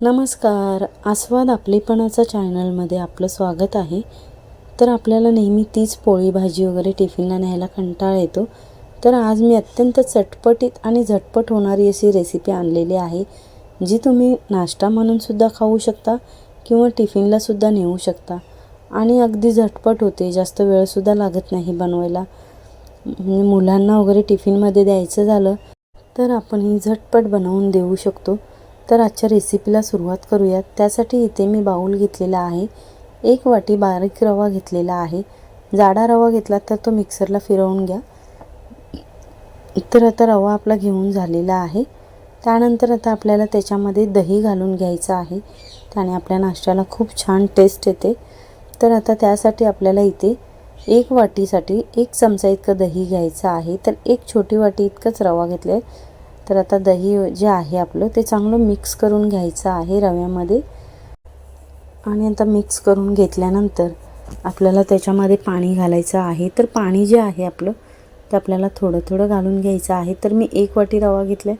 नमस्कार. आस्वाद आपलेपणाचा चॅनलमध्ये आपलं स्वागत आहे. तर आपल्याला नेहमी तीच पोळी भाजी वगैरे टिफिनला न्यायला कंटाळा येतो. तर आज मी अत्यंत चटपटीत आणि झटपट होणारी अशी रेसिपी आणलेली आहे जी तुम्ही नाश्ता म्हणूनसुद्धा खाऊ शकता किंवा टिफिनलासुद्धा नेऊ शकता. आणि अगदी झटपट होते जास्त वेळसुद्धा लागत नाही बनवायला. म्हणजे मुलांना वगैरे टिफिनमध्ये द्यायचं झालं तर आपण ही झटपट बनवून देऊ शकतो. तर आजच्या रेसिपीला सुरुवात करूयात. त्यासाठी इथे मी बाऊल घेतलेला आहे. एक वाटी बारीक रवा घेतलेला आहे. जाडा रवा घेतला तर तो मिक्सरला फिरवून घ्या. तर आता रवा आपला घेऊन झालेला आहे. त्यानंतर आता आपल्याला त्याच्यामध्ये दही घालून घ्यायचं आहे. त्याने आपल्या नाश्त्याला खूप छान टेस्ट येते. तर आता त्यासाठी आपल्याला इथे एक वाटीसाठी एक चमचा इतकं दही घ्यायचं आहे. तर एक छोटी वाटी इतकंच रवा घेतलं आहे तर आता दही जे आहे आपलं ते चांगलं मिक्स करून घ्यायचं आहे रव्यामध्ये. आणि आता मिक्स करून घेतल्यानंतर आपल्याला त्याच्यामध्ये पाणी घालायचं आहे. तर पाणी जे आहे आपलं ते आपल्याला थोडं थोडं घालून घ्यायचं आहे. तर मी एक वाटी रवा घेतला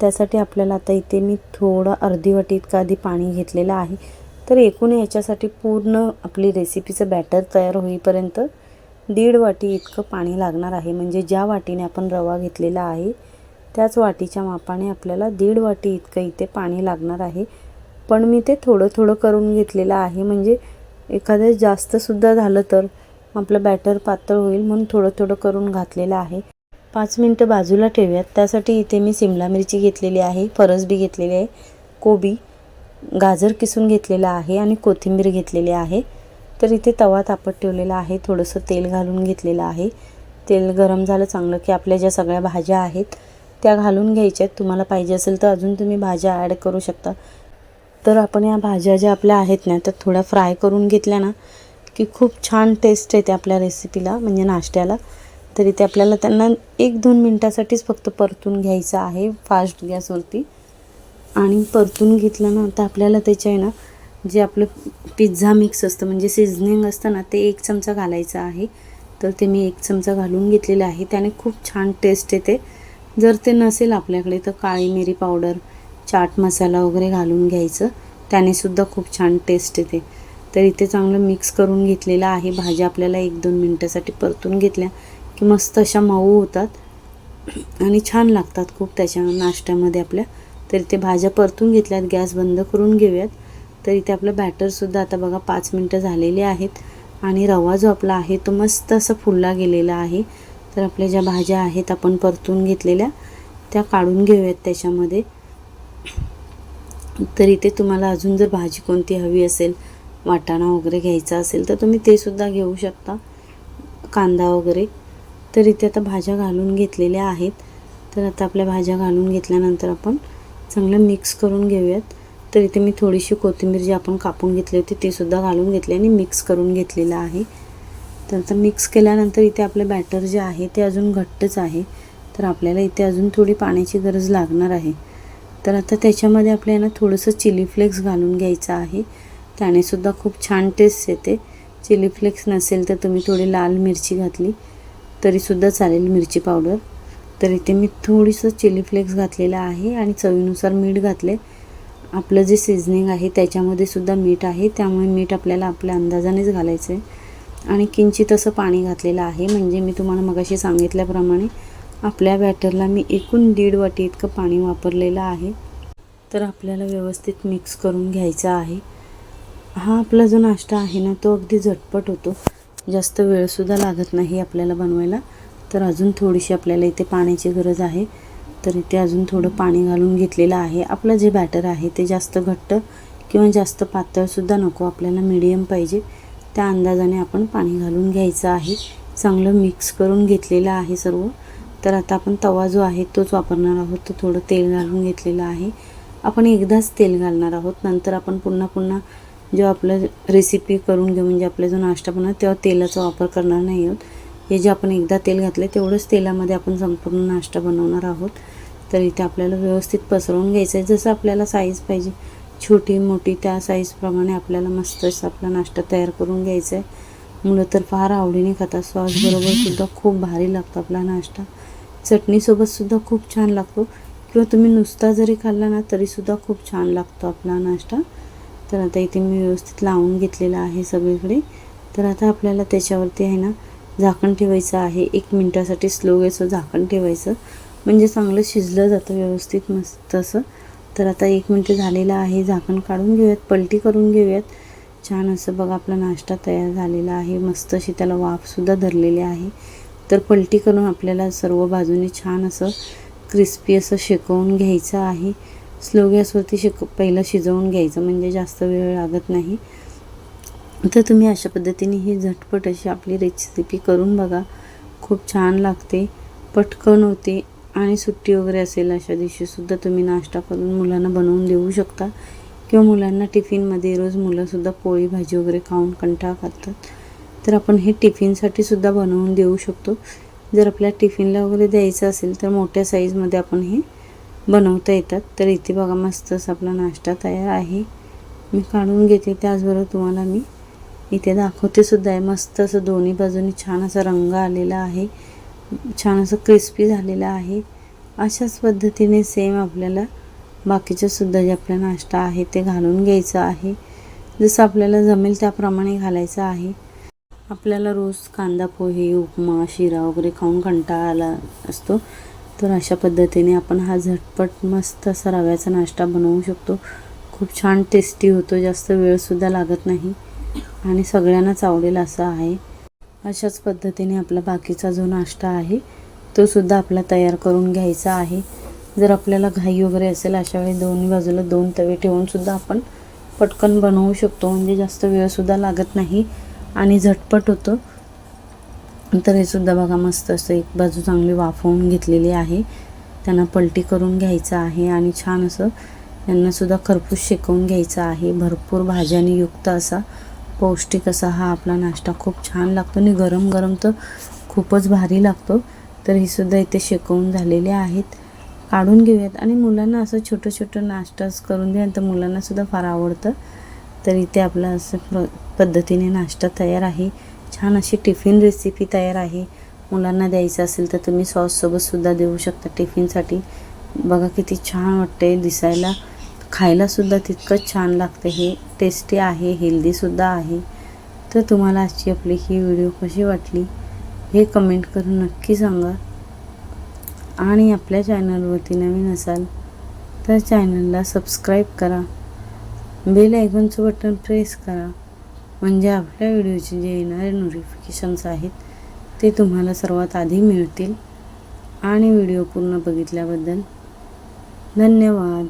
त्यासाठी आपल्याला आता इथे मी थोडं अर्धी वाटी इतकं आधी पाणी घेतलेलं आहे. तर एकूण याच्यासाठी पूर्ण आपली रेसिपीचं बॅटर तयार होईपर्यंत दीड वाटी इतकं पाणी लागणार आहे. म्हणजे ज्या वाटीने आपण रवा घेतलेला आहे त्याच वाटीच्या मापाने आपल्याला दीड वाटी इतकं इथे पाणी लागणार आहे. पण मी ते थोडं थोडं करून घेतलेलं आहे. म्हणजे एखादं जास्तसुद्धा झालं तर आपलं बॅटर पातळ होईल म्हणून थोडं थोडं करून घातलेलं आहे. पाच मिनटं बाजूला ठेवूयात. त्यासाठी इथे मी सिमला मिरची घेतलेली आहे फरसबी घेतलेली आहे कोबी गाजर किसून घेतलेलं आहे आणि कोथिंबीर घेतलेली आहे. तर इथे तवा तापत ठेवलेला आहे. थोडंसं तेल घालून घेतलेलं आहे. तेल गरम झालं चांगलं की आपल्या ज्या सगळ्या भाज्या आहेत त्या घालून घ्यायच्या आहेत. तुम्हाला पाहिजे असेल तर अजून तुम्ही भाज्या ॲड करू शकता. तर आपण या भाज्या ज्या आपल्या आहेत ना त्या थोड्या फ्राय करून घेतल्या ना की खूप छान टेस्ट येते आपल्या रेसिपीला म्हणजे नाश्त्याला. तरी ते आपल्याला त्यांना एक दोन मिनटासाठीच फक्त परतून घ्यायचं आहे फास्ट गॅसवरती आणि परतून घेतलं ना तर आपल्याला त्याच्या आहे ना जे आपलं पिझ्झा मिक्स असतं म्हणजे सिझनिंग असतं ना ते एक चमचा घालायचं आहे. तर ते मी एक चमचा घालून घेतलेलं आहे. त्याने खूप छान टेस्ट येते. जर ते नसेल आपल्याकडे तर काळी मिरी पावडर चाट मसाला वगैरे घालून घ्यायचं. त्यानेसुद्धा खूप छान टेस्ट येते. तर इथे चांगलं मिक्स करून घेतलेलं आहे. भाज्या आपल्याला एक दोन मिनटासाठी परतून घेतल्या की मस्त अशा मऊ होतात. आणि छान लागतात खूप त्याच्या नाश्त्यामध्ये आपल्या. तर इथे भाज्या परतून घेतल्यात गॅस बंद करून घेऊयात. तर इथे आपलं बॅटरसुद्धा आता बघा पाच मिनटं झालेली आहेत. आणि रवा जो आपला आहे तो मस्त असं फुलला गेलेला आहे. तर आपल्या ज्या भाज्या आहेत आपण परतून घेतलेल्या त्या काढून घेऊयात त्याच्यामध्ये. तर इथे तुम्हाला अजून जर भाजी कोणती हवी असेल वाटाणा वगैरे घ्यायचा असेल तर तुम्ही ते सुद्धा घेऊ शकता कांदा वगैरे. तर इथे आता भाज्या घालून घेतलेल्या आहेत. तर आता आपल्या भाज्या घालून घेतल्यानंतर आपण चांगलं मिक्स करून घेऊयात. तर इथे मी थोडीशी कोथिंबीर जी आपण कापून घेतली होती तीसुद्धा घालून घेतली आणि मिक्स करून घेतलेलं आहे. तर आता मिक्स केल्यानंतर इथे आपलं बॅटर जे आहे ते अजून घट्टच आहे. तर आपल्याला इथे अजून थोडी पाण्याची गरज लागणार आहे. तर आता त्याच्यामध्ये आपल्याला थोडंसं चिली फ्लेक्स घालून घ्यायचं आहे. त्यानेसुद्धा खूप छान टेस्ट येते. चिली फ्लेक्स नसेल तर तुम्ही थोडी लाल मिरची घातली तरीसुद्धा चालेल मिरची पावडर तर इथे मी थोडीसं चिली फ्लेक्स घातलेलं आहे आणि चवीनुसार मीठ घातले आपलं जे सिझनिंग आहे त्याच्यामध्ये सुद्धा मीठ आहे. त्यामुळे मीठ आपल्याला आपल्या अंदाजानेच घालायचं आहे आणि किंचित असं पाणी घातलेलं आहे. म्हणजे मी तुम्हाला मगाशी सांगितल्याप्रमाणे आपल्या बॅटरला मी एकूण दीड वाटी इतकं पाणी वापरलेलं आहे. तर आपल्याला व्यवस्थित मिक्स करून घ्यायचा आहे. हा आपला जो नाश्ता आहे ना तो अगदी झटपट होतो. जास्त वेळसुद्धा लागत नाही आपल्याला बनवायला. तर अजून थोडीशी आपल्याला इथे पाण्याची गरज आहे. तर इथे अजून थोडं पाणी घालून घेतलेलं आहे. आपलं जे बॅटर आहे ते जास्त घट्ट किंवा जास्त पातळसुद्धा नको. आपल्याला मीडियम पाहिजे. त्या अंदाजाने आपण पाणी घालून घ्यायचं आहे. चांगलं मिक्स करून घेतलेलं आहे सर्व. तर आता आपण तवा जो आहे तोच वापरणार आहोत. तो थोडं तेल घालून घेतलेलं आहे. आपण एकदाच तेल घालणार आहोत. नंतर आपण पुन्हा पुन्हा जेव्हा आपलं रेसिपी करून घेऊ म्हणजे आपला जो नाश्ता बनवतो तेव्हा तेलाचा वापर करणार नाही आहोत. हे जे आपण एकदा तेल घातलं आहे तेवढंच तेलामध्ये आपण संपूर्ण नाश्ता बनवणार आहोत. तर इथे आपल्याला व्यवस्थित पसरवून घ्यायचं आहे जसं आपल्याला साईज पाहिजे. छोटी मोठी त्या साईजप्रमाणे आपल्याला मस्त असं आपला नाश्ता तयार करून घ्यायचा आहे मुलं तर फार आवडीने खातात. सॉसबरोबरसुद्धा खूप भारी लागतो आपला नाश्ता. चटणीसोबतसुद्धा खूप छान लागतो. किंवा तुम्ही नुसता जरी खाल्ला ना तरीसुद्धा खूप छान लागतो आपला नाश्ता. तर आता इथे मी व्यवस्थित लावून घेतलेला आहे सगळीकडे. तर आता आपल्याला त्याच्यावरती आहे ना झाकण ठेवायचं आहे. एक मिनटासाठी स्लो गॅसवर झाकण ठेवायचं. म्हणजे चांगलं शिजलं जातं व्यवस्थित मस्त असं. तर आता एक मिनटं झालेलं आहे झाकण काढून घेऊयात पलटी करून घेऊयात. छान असं बघा आपला नाश्ता तयार झालेला आहे. मस्त अशी त्याला वाफसुद्धा धरलेली आहे. तर पलटी करून आपल्याला सर्व बाजूने छान असं क्रिस्पी असं शेकवून घ्यायचं आहे. स्लो गॅसवरती शेक पहिलं शिजवून घ्यायचं म्हणजे जास्त वेळ लागत नाही. तर तुम्ही अशा पद्धतीने ही झटपट अशी आपली रेसिपी करून बघा. खूप छान लागते. पटकन होते. आणि सुट्टी वगैरे असेल अशा दिवशीसुद्धा तुम्ही नाश्ता करून मुलांना बनवून देऊ शकता. किंवा मुलांना टिफिनमध्ये रोज मुलंसुद्धा पोळी भाजी वगैरे खाऊन कंटाळा करतात. तर आपण हे टिफिनसाठी सुद्धा बनवून देऊ शकतो. जर आपल्या टिफिनला वगैरे द्यायचं असेल तर मोठ्या साईजमध्ये आपण हे बनवता येतात. तर इथे बघा मस्त आपला नाश्ता तयार आहे. मी काढून घेते त्याचबरोबर तुम्हाला मी इथे दाखवते सुद्धा आहे. मस्त असं दोन्ही बाजूनी छान असा रंग आलेला आहे. छान असं क्रिस्पी झालेलं आहे. अशाच पद्धतीने सेम आपल्याला बाकीचं सुद्धा जे आपला नाश्ता आहे ते घालून घ्यायचं आहे. जसं आपल्याला जमेल त्याप्रमाणे घालायचं आहे. आपल्याला रोज कांदा पोहे उपमा शिरा वगैरे खाऊन कंटाळा आला असतो. तर अशा पद्धतीने आपण हा झटपट मस्त असा रव्याचा नाश्ता बनवू शकतो. खूप छान टेस्टी होतो. जास्त वेळसुद्धा लागत नाही. आणि सगळ्यांनाच आवडेल असं आहे. अशाच पद्धतीने आपला बाकीचा जो नाश्ता आहे तो सुद्धा आपला तयार करून घ्यायचा आहे. जर आपल्याला घाई वगैरे असेल अशा वेळी दोन्ही बाजूला दोन तवे ठेवून सुद्धा आपण पटकन बनवू शकतो. म्हणजे जास्त वेळसुद्धा लागत नाही आणि झटपट होतं. तर हे सुद्धा बघा मस्त असं एक बाजू चांगली वाफवून घेतलेली आहे. त्यांना पलटी करून घ्यायचं आहे आणि छान असं यांनासुद्धा खरपूस शेकवून घ्यायचं आहे. भरपूर भाज्यांनी युक्त असा पौष्टिक असा हा आपला नाश्ता खूप छान लागतो आणि गरम गरम तर खूपच भारी लागतो. तर हे सुद्धा इथे शिकवून झालेले आहेत. काढून घेऊयात. आणि मुलांना असं छोटं छोटं नाश्ताच करून द्या. तर मुलांनासुद्धा फार आवडतं. तर इथे आपला असं पद्धतीने नाश्ता तयार आहे. छान अशी टिफिन रेसिपी तयार आहे. मुलांना द्यायचं असेल तर तुम्ही सॉससोबतसुद्धा देऊ शकता टिफिनसाठी. बघा किती छान वाटते दिसायला. खायलासुद्धा तितकंच छान लागतं. हे टेस्टी आहे हेल्दीसुद्धा आहे. तर तुम्हाला आजची आपली ही व्हिडिओ कशी वाटली हे कमेंट करून नक्की सांगा. आणि आपल्या चॅनलवरती नवीन असाल तर चॅनलला सबस्क्राईब करा. बेल आयकॉनचं बटन प्रेस करा. म्हणजे आपल्या व्हिडिओचे जे येणारे नोटिफिकेशन्स आहेत ते तुम्हाला सर्वात आधी मिळतील. आणि व्हिडिओ पूर्ण बघितल्याबद्दल धन्यवाद.